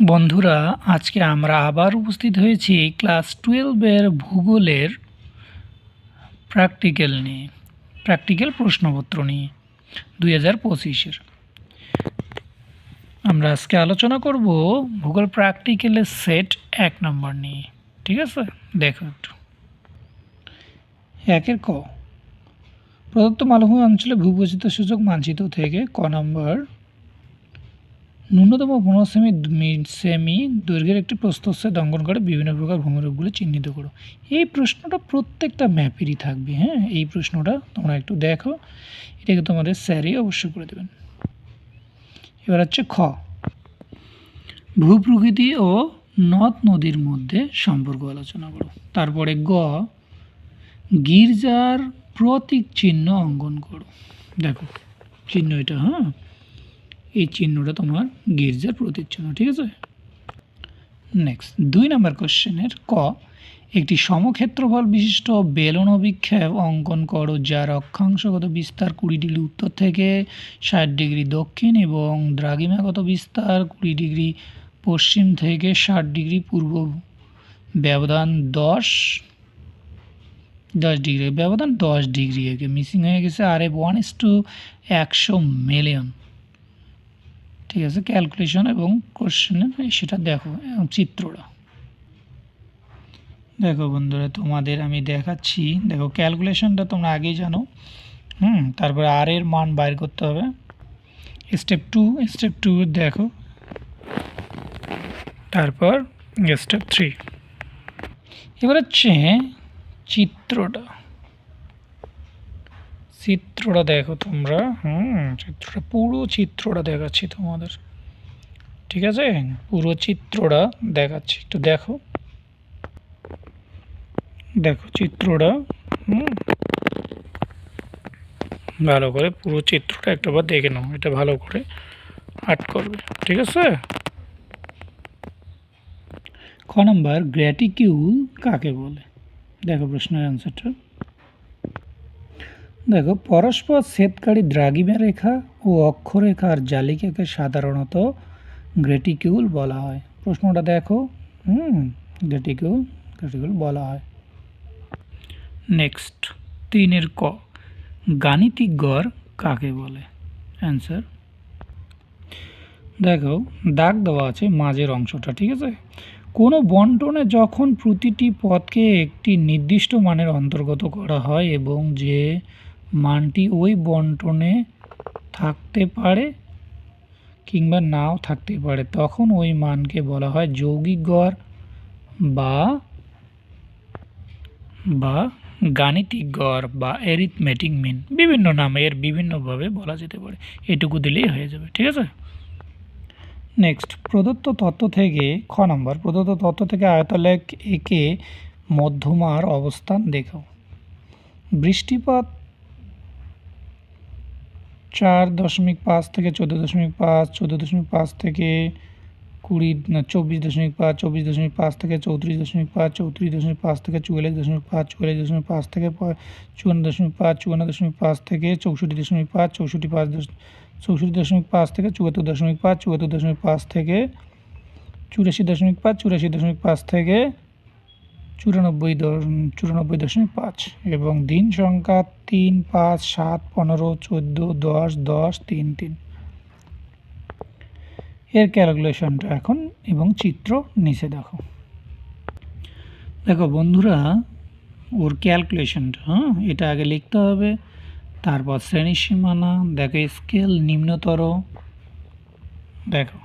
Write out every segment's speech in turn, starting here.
বন্ধুরা, আজকে আমরা আবার উপস্থিত হয়েছি ক্লাস টুয়েলভের ভূগোলের প্র্যাকটিক্যাল নিয়ে, প্র্যাকটিক্যাল প্রশ্নপত্র নিয়ে, দুই হাজার পঁচিশের। আমরা আজকে আলোচনা করব ভূগোল প্র্যাকটিক্যালের সেট এক নম্বর নিয়ে, ঠিক আছে? দেখো একটু। একের ক। প্রদত্ত মালভূমি অঞ্চলে ভূবৈচিত্র্য সূচক মানচিত্র থেকে ক নম্বর ন্যূনতম পনেরো সেমি সেমি দৈর্ঘ্যের একটি প্রস্তচ্ছেদ অঙ্কন করে বিভিন্ন প্রকার ভূমিরূপগুলো চিহ্নিত করো। এই প্রশ্নটা প্রত্যেকটা ম্যাপেরই থাকবে হ্যাঁ? এই প্রশ্নটা তোমরা একটু দেখো। এটাকে তোমাদের স্যারই অবশ্যই করে দেবেন। এবার হচ্ছে খ। ভূপ্রকৃতি ও নদ নদীর মধ্যে সম্পর্ক আলোচনা করো। তারপরে গ। গির্জার প্রতীক চিহ্ন অঙ্কন করো। দেখো, চিহ্ন এটা হ্যাঁ? এই চিহ্নটা তোমার গির্জার প্রতিচ্ছন্ন, ঠিক আছে? নেক্সট দুই নম্বর কোশ্চেনের ক, একটি সমক্ষেত্রফল বিশিষ্ট বেলন অভিক্ষেপ অঙ্কন করো যার অক্ষাংশগত বিস্তার কুড়ি ডিগ্রি উত্তর থেকে ষাট ডিগ্রি দক্ষিণ এবং দ্রাঘিমাগত বিস্তার কুড়ি ডিগ্রি পশ্চিম থেকে ষাট ডিগ্রি পূর্ব। ব্যবধান দশ দশ ডিগ্রি, ব্যবধান দশ ডিগ্রি মিসিং হয়ে গেছে, আর এফ ওয়ান ইস টু একশো মিলিয়ন ঠিক আছে ক্যালকুলেশন এবং কোশ্চেনের সেটা দেখো, এবং চিত্রটা। দেখো বন্ধুরা, তোমাদের আমি দেখাচ্ছি। দেখো ক্যালকুলেশনটা তোমরা আগেই জানো। হুম, তারপরে আর এর মান বাইর করতে হবে। স্টেপ টু স্টেপ টু দেখো। তারপর স্টেপ থ্রি এবার হচ্ছে চিত্রটা। চিত্রটা দেখো তোমরা। হুম, চিত্রটা, পুরো চিত্রটা দেখাচ্ছি তোমাদের। ঠিক আছে? পুরো চিত্রটা দেখাচ্ছি। একটু দেখো। দেখো চিত্রটা। হুম। ভালো করে পুরো চিত্রটা একটাবার দেখে নাও। এটা ভালো করে আর্ট করবে। ঠিক আছে? খ নাম্বার? গ্র্যাটিকিউল কাকে বলে? দেখো প্রশ্নের অ্যান্সারটা দেখো, পরস্পর ছেদকারী দ্রাঘিমা রেখা ও অক্ষরেখার জালিকাকে সাধারণত গ্রেটিকিউল বলা হয়। প্রশ্নটা দেখো। হুম, গ্রেটিকিউল গ্রেটিকিউল বলা হয়। নেক্সট, তিনের ক, গাণিতিক গড় কাকে বলে? অ্যান্সার? দেখো, দাগ দেওয়া আছে মাঝের অংশটা, ঠিক আছে? কোনো বন্টনে যখন প্রতিটি পদকে একটি নির্দিষ্ট মানের অন্তর্গত করা হয় এবং যে মানটি ওই বন্টনে থাকতে পারে কিংবা নাও থাকতে পারে। তখন ওই মানকে বলা হয় যৌগিক গড় বা বা গাণিতিক গড় বা এরিথমেটিক মিন বিভিন্ন নামে এর বিভিন্নভাবে বলা যেতে পারে। এটুকু দিলেই হয়ে যাবে, ঠিক আছে? নেক্সট প্রদত্ত তত্ত্ব থেকে, খ নম্বর, প্রদত্ত তত্ত্ব থেকে আয়তলেখ একে মধ্যমার অবস্থান দেখাও। বৃষ্টিপাত চার দশমিক পাঁচ থেকে চোদ্দ দশমিক পাঁচ, চোদ্দ দশমিক পাঁচ থেকে কুড়ি, না, চব্বিশ দশমিক পাঁচ, চব্বিশ দশমিক পাঁচ থেকে চৌত্রিশ দশমিক পাঁচ, চৌত্রিশ দশমিক পাঁচ থেকে চুয়াল্লিশ দশমিক পাঁচ, চুয়াল্লিশ দশমিক পাঁচ থেকে চুয়ান্ন দশমিক পাঁচ, চুয়ান্ন দশমিক পাঁচ থেকে চৌষট্টি দশমিক পাঁচ, চৌষট্টি পাঁচ চৌষট্টি দশমিক পাঁচ থেকে চুয়াত্তর দশমিক পাঁচ, চুয়াত্তর দশমিক পাঁচ থেকে চুরাশি দশমিক পাঁচ, চুরাশি দশমিক পাঁচ থেকে চুরানব্বই চুরানব্বই দশমিক পাঁচ এবং দিন সংখ্যা তিন, পাঁচ, সাত, পনেরো, চোদ্দ, দশ দশ, তিন তিন। এর ক্যালকুলেশনটা এখন এবং চিত্র নিচে দেখো। দেখো বন্ধুরা, ওর ক্যালকুলেশনটা হ্যাঁ এটা আগে লিখতে হবে, তারপর শ্রেণি সীমানা দেখো স্কেল নিম্নতর, দেখো।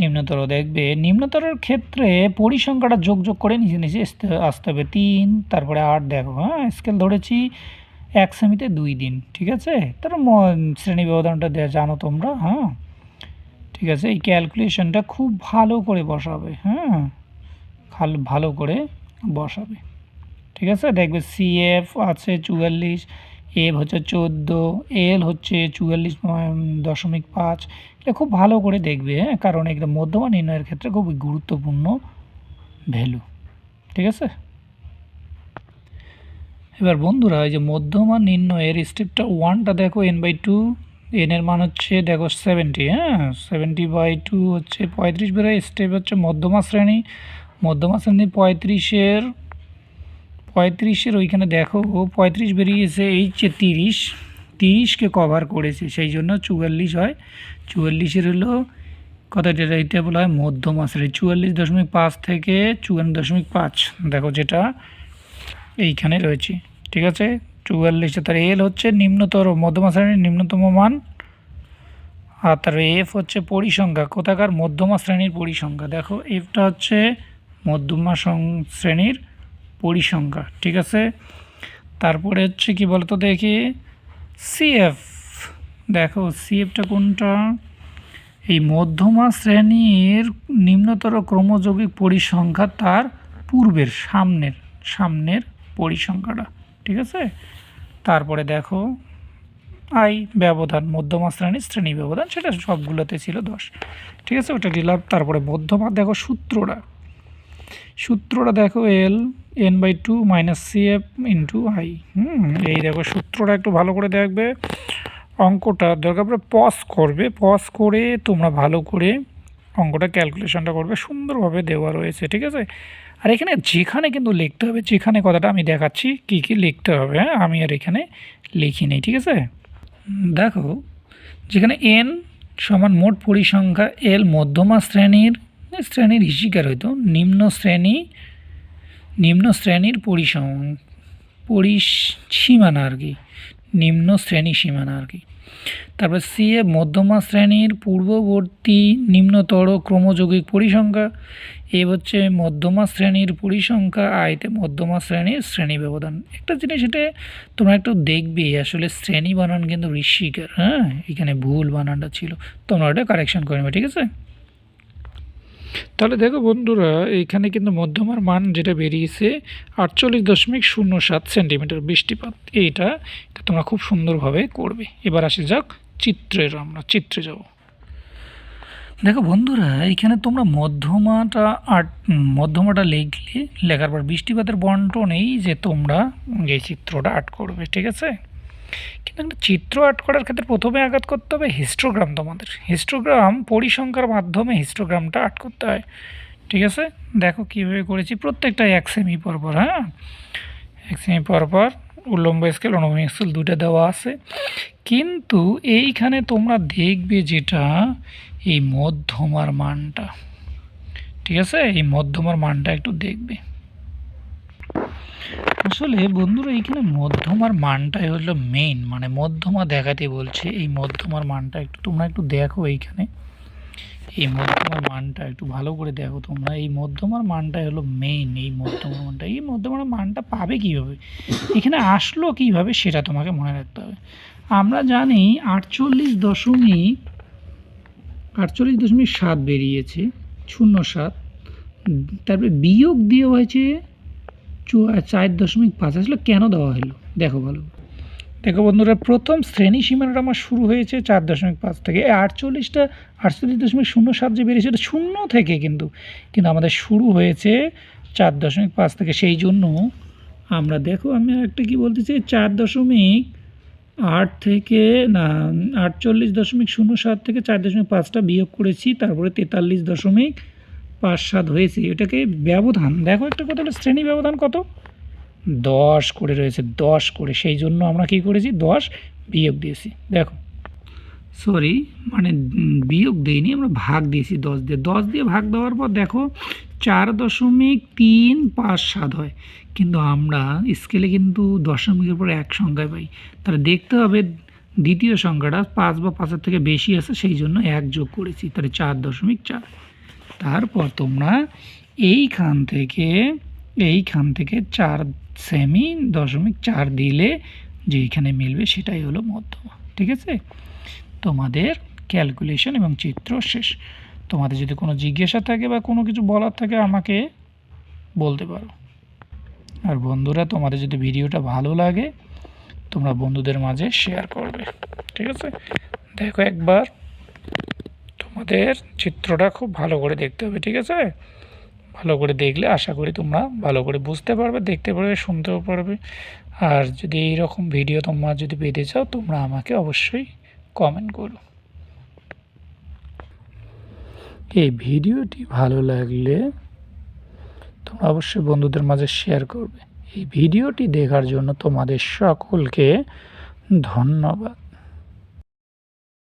নিম্নতর দেখবে, নিম্নতরের ক্ষেত্রে পরিসংখ্যাটা যোগ যোগ করে নিচে নিচে আসতে হবে তিন, তারপরে আট, দেখো হ্যাঁ স্কেল ধরেছি, এক সেমিতে দুই দিন, ঠিক আছে? তার শ্রেণি ব্যবধানটা জানো তোমরা হ্যাঁ? ঠিক আছে, এই ক্যালকুলেশনটা খুব ভালো করে বসাবে হ্যাঁ? খাল, ভালো করে বসাবে, ঠিক আছে? দেখবে সিএফ আছে চুয়াল্লিশ এফ হচ্ছে চোদ্দ, এল হচ্ছে চুয়াল্লিশ দশমিক পাঁচ। এটা খুব ভালো করে দেখবে হ্যাঁ? কারণ এটা মধ্যমা নির্ণয়ের ক্ষেত্রে খুবই গুরুত্বপূর্ণ ভ্যালু। ঠিক আছে? এবার বন্ধুরা, এই যে মধ্যমা নির্ণয়ের স্টেপটা ওয়ানটা দেখো এন বাই টু এন এর মান হচ্ছে দেখো সেভেন্টি হ্যাঁ? সেভেন্টি বাই টু হচ্ছে পঁয়ত্রিশ, বেরোয় স্টেপ হচ্ছে মধ্যমা শ্রেণি। মধ্যমা শ্রেণি পঁয়ত্রিশের পঁয়ত্রিশের ওইখানে দেখো, ও পঁয়ত্রিশ বেরিয়েছে, এই যে তিরিশ, তিরিশকে কভার করেছে, সেই জন্য চুয়াল্লিশ হয়। চুয়াল্লিশের হলো কথাটা এটা বলা হয়? মধ্যমা শ্রেণি চুয়াল্লিশ দশমিক পাঁচ থেকে চুয়ান্ন দশমিক পাঁচ, দেখো যেটা এইখানে রয়েছে, ঠিক আছে? চুয়াল্লিশে তার এল হচ্ছে নিম্নতর, মধ্যমা শ্রেণির নিম্নতম মান, আর তার এফ হচ্ছে পরিসংখ্যা, কোথাকার মধ্যমা শ্রেণির পরিসংখ্যা, দেখো এফটা হচ্ছে মধ্যমা শ্রেণির পরিসংখ্যা, ঠিক আছে? তারপরে হচ্ছে কি বলতো দেখি? সিএফ দেখো সিএফটা কোনটা? এই মধ্যমা শ্রেণির নিম্নতর ক্রমযৌগিক পরিসংখ্যা তার পূর্বের, সামনের সামনের পরিসংখ্যাটা, ঠিক আছে? তারপরে দেখো, আই ব্যবধান, মধ্যমা শ্রেণির শ্রেণি ব্যবধান, সেটা সবগুলোতে ছিল দশ, ঠিক আছে? ওটা দিলাম তারপরে মধ্যমা, দেখো সূত্রটা সূত্রটা দেখো L N by two minus C F into I hmm, এই দেখো সূত্রটা একটু ভালো করে দেখবে। অঙ্কটা, দরকার পড়ে পজ করবে। পজ করে তোমরা ভালো করে অঙ্কটা ক্যালকুলেশনটা করবে। সুন্দরভাবে দেওয়া রয়েছে, ঠিক আছে? আর এখানে যেখানে কিন্তু লিখতে হবে, যেখানে কথাটা আমি দেখাচ্ছি, কী কী লিখতে হবে হ্যাঁ? আমি আর এখানে লিখি নেই ঠিক আছে? দেখো, যেখানে এন সমান মোট পরিসংখ্যা এল মধ্যমা শ্রেণির শ্রেণির হিসিকার হইতো নিম্ন শ্রেণি নিম্ন শ্রেণির পরিসং পরিসীমানা আর কি। নিম্ন শ্রেণি সীমানা আর কি। তারপর সি এ মধ্যমা শ্রেণির পূর্ববর্তী নিম্নতর ক্রমযৌগিক পরিসংখ্যা। এ হচ্ছে মধ্যমা শ্রেণির পরিসংখ্যা আয়তে মধ্যমা শ্রেণির শ্রেণি ব্যবধান। একটা জিনিস এটা তোমরা একটু দেখবে, আসলে শ্রেণি বানান কিন্তু ঋষিকার হ্যাঁ? এখানে ভুল বানানটা ছিল। তোমরা ওটা কারেকশন করে নেবে, ঠিক আছে? তাহলে দেখো বন্ধুরা, এইখানে কিন্তু মধ্যমার মান যেটা বেরিয়েছে আটচল্লিশ দশমিক শূন্য সাত সেন্টিমিটার। বৃষ্টিপাত এইটা এটা তোমরা খুব সুন্দরভাবে করবে। এবার আসি যাক চিত্রের আমরা, চিত্রে যাব। দেখো বন্ধুরা এখানে তোমরা মধ্যমাটা আট মধ্যমাটা লিখলে, লেখার পর বৃষ্টিপাতের বন্টনেই যে তোমরা এই চিত্রটা আর্ট করবে, ঠিক আছে? একটা চিত্র আর্ট করার ক্ষেত্রে প্রথমে আঘাত করতে হবে হিস্টোগ্রাম তোমাদের। হিস্টোগ্রাম পরিসংখ্যার মাধ্যমে হিস্টোগ্রামটা আর্ট করতে হয়। ঠিক আছে? দেখো কীভাবে করেছি। প্রত্যেকটা এক সেমি পরপর হ্যাঁ? এক সেমি পরপর, উল্লম্ব স্কেল অনুভূমিক স্কেল দুটো দেওয়া আছে। কিন্তু এইখানে তোমরা দেখবে যেটা, এই মধ্যমার মানটা। ঠিক আছে? এই মধ্যমার মানটা একটু দেখবে। আসলে বন্ধুরা এইখানে মধ্যমার মানটাই হলো মেইন মানে মধ্যমা দেখাতে বলছে। এই মধ্যমার মানটা একটু, তোমরা একটু দেখো এইখানে। এই মধ্যমার মানটা একটু ভালো করে দেখো তোমরা। এই মধ্যমার মানটাই হলো মেইন এই মধ্যমার মানটা। এই মধ্যমার মানটা পাবে কীভাবে? এখানে আসলো কীভাবে সেটা তোমাকে মনে রাখতে হবে। আমরা জানি আটচল্লিশ দশমিক আটচল্লিশ দশমিক সাত বেরিয়েছে, শূন্য সাত। তারপরে বিয়োগ দিয়ে হয়েছে চার দশমিক পাঁচ আসলে কেন দেওয়া হলো? দেখো ভালো দেখো বন্ধুরা, প্রথম শ্রেণি সীমানাটা আমার শুরু হয়েছে চার দশমিক পাঁচ থেকে। এই আটচল্লিশটা, আটচল্লিশ দশমিক শূন্য সাত যে বেরিয়েছে, এটা শূন্য থেকে কিন্তু কিন্তু আমাদের শুরু হয়েছে চার দশমিক পাঁচ থেকে। সেই জন্য আমরা দেখো, আমি একটা কি বলতে চাই, চার দশমিক আট থেকে, না, আটচল্লিশ দশমিক শূন্য সাত থেকে চার দশমিক পাঁচটা বিয়োগ করেছি, তারপরে তেতাল্লিশ দশমিক পাঁচ সাত হয়েছে, এটাকে ব্যবধান, দেখো একটা কথা শ্রেণি ব্যবধান কত? দশ করে রয়েছে, দশ করে, সেই জন্য আমরা কী করেছি? দশ বিয়োগ দিয়েছি, দেখো। সরি মানে বিয়োগ দিইনি, আমরা ভাগ দিয়েছি দশ দিয়ে। দশ দিয়ে ভাগ দেওয়ার পর দেখো, চার দশমিক তিন পাঁচ সাত হয়, কিন্তু আমরা স্কেলে কিন্তু দশমিকের পর এক সংখ্যায় পাই। তাহলে দেখতে হবে দ্বিতীয় সংখ্যাটা পাঁচ বা পাঁচের থেকে বেশি আছে, সেই জন্য এক যোগ করেছি, তাহলে চার দশমিক চার। তারপর তোমরা এইখান থেকে এইখান থেকে চার সেমি দশমিক চার দিলে যেইখানে মিলবে সেটাই হলো মধ্যমা ঠিক আছে? তোমাদের ক্যালকুলেশন এবং চিত্র শেষ। তোমাদের যদি কোনো জিজ্ঞাসা থাকে বা কোনো কিছু বলার থাকে, আমাকে বলতে পারো। আর বন্ধুরা, তোমাদের যদি ভিডিওটা ভালো লাগে, তোমরা বন্ধুদের মাঝে শেয়ার করবে, ঠিক আছে? দেখো একবার। আমাদের চিত্রটা খুব ভালো করে দেখতে হবে, ঠিক আছে? ভালো করে দেখলে আশা করি তোমরা ভালো করে বুঝতে পারবে, দেখতে পারবে, শুনতেও পারবে। আর যদি এইরকম ভিডিও তোমরা যদি পেতে চাও, তোমরা আমাকে অবশ্যই কমেন্ট করো। এই ভিডিওটি ভালো লাগলে তোমরা অবশ্যই বন্ধুদের মাঝে শেয়ার করবে। এই ভিডিওটি দেখার জন্য তোমাদের সকলকে ধন্যবাদ।